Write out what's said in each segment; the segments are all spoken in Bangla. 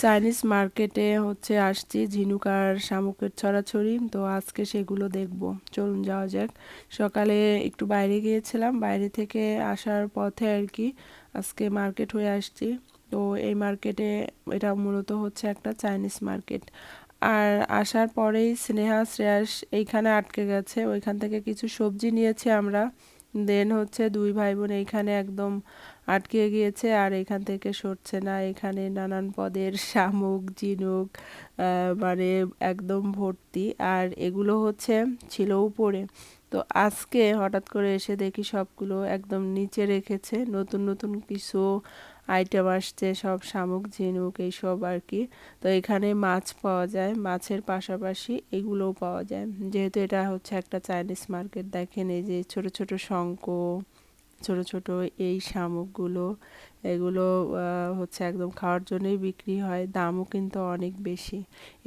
চাইনিজ মার্কেটে হচ্ছে আসছি, ঝিনুক আর শামুকের ছড়াছড়ি। তো আজকে সেগুলো দেখব। চলুন যাওয়া যাক। সকালে একটু বাইরে গিয়েছিলাম। বাইরে থেকে আসার পথে আর কি আজকে মার্কেট হয়ে আসছি। তো এই মার্কেটে এটা মূলত হচ্ছে একটা চাইনিজ মার্কেট। আর আসার পরেই স্নেহা, শ্রেয়াস এইখানে আটকে গেছে। ওইখান থেকে কিছু সবজি নিয়েছি আমরা। দেন হচ্ছে দুই ভাই বোন এইখানে একদম আটকে গিয়েছে আর এখান থেকে সরছে না। এখানে নানান পদের শামুক, ঝিনুক মানে একদম ভর্তি। আর এগুলো হচ্ছে ছিল উপরে। তো আজকে হঠাৎ করে এসে দেখি সবগুলো একদম নিচে রেখেছে। নতুন নতুন কিছু আইটেম আসছে, সব শামুক, ঝিনুক, এইসব আর কি। তো এখানে মাছ পাওয়া যায়, মাছের পাশাপাশি এগুলোও পাওয়া যায়। যেহেতু এটা হচ্ছে একটা চাইনিজ মার্কেট দেখেন এই যে ছোট ছোট শঙ্খ ছোট ছোট এই শামুকগুলো, এগুলো হচ্ছে একদম খাওয়ার জন্যই বিক্রি হয়, দামও কিন্তু অনেক বেশি।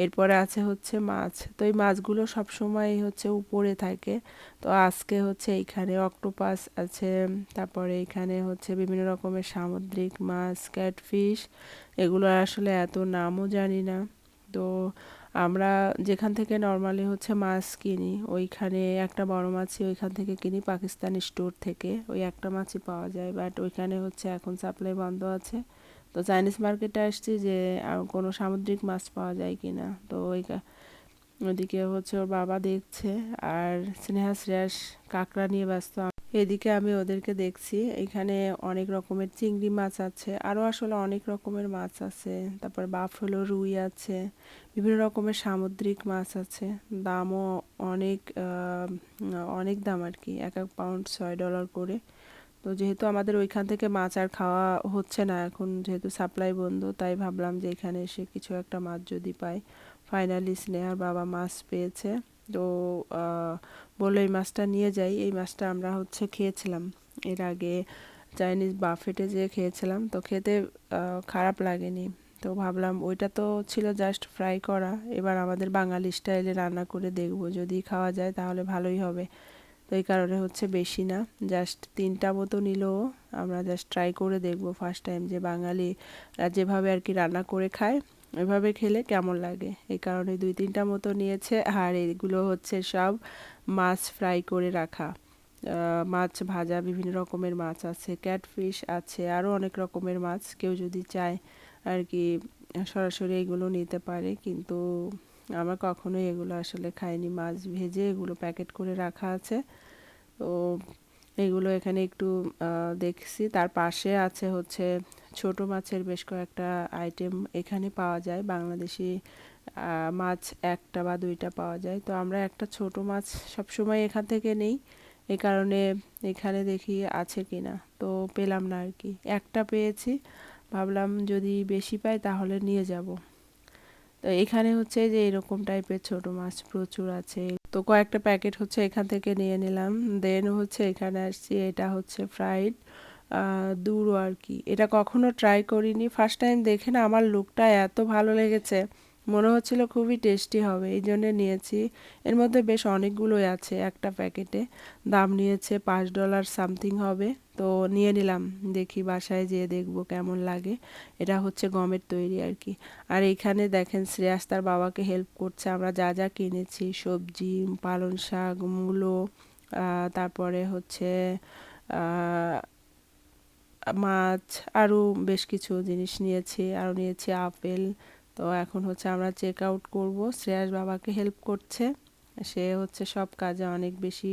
এরপরে আছে হচ্ছে মাছ। তো এই মাছগুলো সবসময় হচ্ছে উপরে থাকে। তো আজকে হচ্ছে এইখানে অক্টোপাস আছে, তারপরে এখানে হচ্ছে বিভিন্ন রকমের সামুদ্রিক মাছ, ক্যাটফিশ, এগুলো আসলে এত নামও জানি না। তো আমরা যেখান থেকে নর্মালি হচ্ছে মাছ কিনি, ওইখানে একটা বড় মাছই ওইখান থেকে কিনি পাকিস্তানি স্টোর থেকে। ওই একটা মাছই পাওয়া যায় বাট ওইখানে হচ্ছে এখন সাপ্লাই বন্ধ আছে। তো চাইনিজ মার্কেটে আসছি যে কোনো সামুদ্রিক মাছ পাওয়া যায় কি না তো ওই ওইদিকে হচ্ছে ওর বাবা দেখছে, আর স্নেহা শ্রেয়াস কাঁকড়া নিয়ে ব্যস্ত এদিকে আমি ওদেরকে দেখছি। এখানে অনেক রকমের চিংড়ি মাছ আছে আরও আসলে অনেক রকমের মাছ আছে। তারপর বাফলো রুই আছে, বিভিন্ন রকমের সামুদ্রিক মাছ আছে। দামও অনেক অনেক দাম আর কি, এক এক পাউন্ড ছয় ডলার করে। তো যেহেতু আমাদের ওইখান থেকে মাছ আর খাওয়া হচ্ছে না, এখন যেহেতু সাপ্লাই বন্ধ, তাই ভাবলাম যে এখানে এসে কিছু একটা মাছ যদি পাই ফাইনালি স্নেহার বাবা মাছ পেয়েছে। তো বলল এই মাছটা নিয়ে যাই। এই মাছটা আমরা হচ্ছে খেয়েছিলাম। এর আগে চাইনিজ বাফেটে যেয়ে খেয়েছিলাম। তো খেতে খারাপ লাগেনি। তো ভাবলাম ওইটা তো ছিল জাস্ট ফ্রাই করা। এবার আমাদের বাঙালি স্টাইলে রান্না করে দেখব। যদি খাওয়া যায় তাহলে ভালোই হবে। তো এই কারণে হচ্ছে বেশি না। জাস্ট তিনটা মতো নিলেও আমরা জাস্ট ট্রাই করে দেখব ফার্স্ট টাইম যে বাঙালি যেভাবে আর কি রান্না করে খায়। এভাবে খেলে কেমন লাগে? এই কারণে দুই তিনটা মতো নিয়েছে, আর এগুলো হচ্ছে সব মাছ ফ্রাই করে রাখা। মাছ ভাজা, বিভিন্ন রকমের মাছ আছে, ক্যাটফিশ আছে আরও অনেক রকমের মাছ। কেউ যদি চায় আর কি সরাসরি এগুলো নিতে পারে, কিন্তু আমার কখনোই এগুলো আসলে খাইনি। মাছ ভেজে এগুলো প্যাকেট করে রাখা আছে। তো এগুলো এখানে একটু দেখছি। তার পাশে আছে হচ্ছে ছোট মাছের বেশ কয়েকটা আইটেম এখানে পাওয়া যায়। বাংলাদেশি মাছ একটা বা দুইটা পাওয়া যায়। তো আমরা একটা ছোট মাছ সবসময় এখান থেকে নেই। এই কারণে এখানে দেখি আছে কি না তো পেলাম না আর কি। একটা পেয়েছি। ভাবলাম যদি বেশি পাই তাহলে নিয়ে যাব। তো এখানে হচ্ছে যে এরকম টাইপের ছোট মাছ প্রচুর আছে। তো কয়েকটা প্যাকেট হচ্ছে এখান থেকে নিয়ে নিলাম। দেন হচ্ছে এখানে আসছি, এটা হচ্ছে ফ্রাইড দূরও আর কি। এটা কখনো ট্রাই করিনি। ফার্স্ট টাইম দেখে না, আমার লুকটা এত ভালো লেগেছে। মনে হচ্ছিল খুবই টেস্টি হবে, এই জন্যে নিয়েছি। এর মধ্যে বেশ অনেকগুলোই আছে একটা প্যাকেটে। দাম নিয়েছে পাঁচ ডলার সামথিং হবে, তো নিয়ে নিলাম, দেখি বাসায় যেয়ে দেখব কেমন লাগে। এটা হচ্ছে গমের তৈরি আর কি। আর এইখানে দেখেন শ্রেয়াস তার বাবাকে হেল্প করছে, আমরা যা যা কিনেছি, সবজি, পালং শাক, মূলো তারপরে হচ্ছে মাছ, আরও বেশ কিছু জিনিস নিয়েছি, আরও নিয়েছি আপেল তো এখন হচ্ছে আমরা চেক আউট করব। শ্রেয়াস বাবাকে হেল্প করছে। সে হচ্ছে সব কাজে অনেক বেশি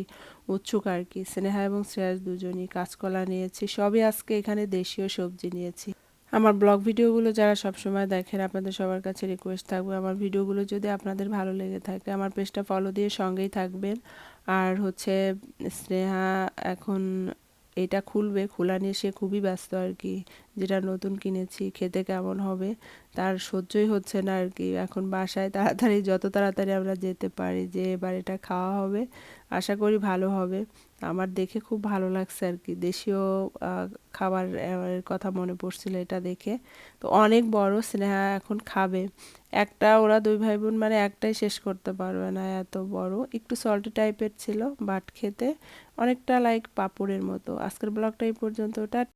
উৎসুক আর কি। স্নেহা এবং শ্রেয়াস দুজনই কাঁচকলা নিয়েছি। সবই আজকে এখানে দেশীয় সবজি নিয়েছি। আমার ব্লগ ভিডিওগুলো যারা সবসময় দেখেন, আপনাদের সবার কাছে রিকোয়েস্ট থাকবে। আমার ভিডিওগুলো যদি আপনাদের ভালো লেগে থাকে, আমার পেজটা ফলো দিয়ে সঙ্গেই থাকবেন। আর হচ্ছে স্নেহা এখন এটা খুলবে। খোলা নিয়ে সে খুবই ব্যস্ত আর কি। যেটা নতুন কিনেছি, খেতে কেমন হবে, তার সহ্যই হচ্ছে না আর কি এখন বাসায় তাড়াতাড়ি, যত তাড়াতাড়ি আমরা যেতে পারি যে এবার এটা খাওয়া হবে, আশা করি ভালো হবে। আমার দেখে খুব ভালো লাগছে আর কি দেশীয় খাবার কথা মনে পড়ছিল এটা দেখে। তো অনেক বড় স্নেহা এখন খাবে। একটা ওরা দুই ভাই বোন মানে একটাই শেষ করতে পারবে না এত বড়। একটু সল্টি টাইপের ছিল বাট খেতে অনেকটা লাইক পাপড়ের মতো। আজকের ব্লগটা এই পর্যন্ত ওটা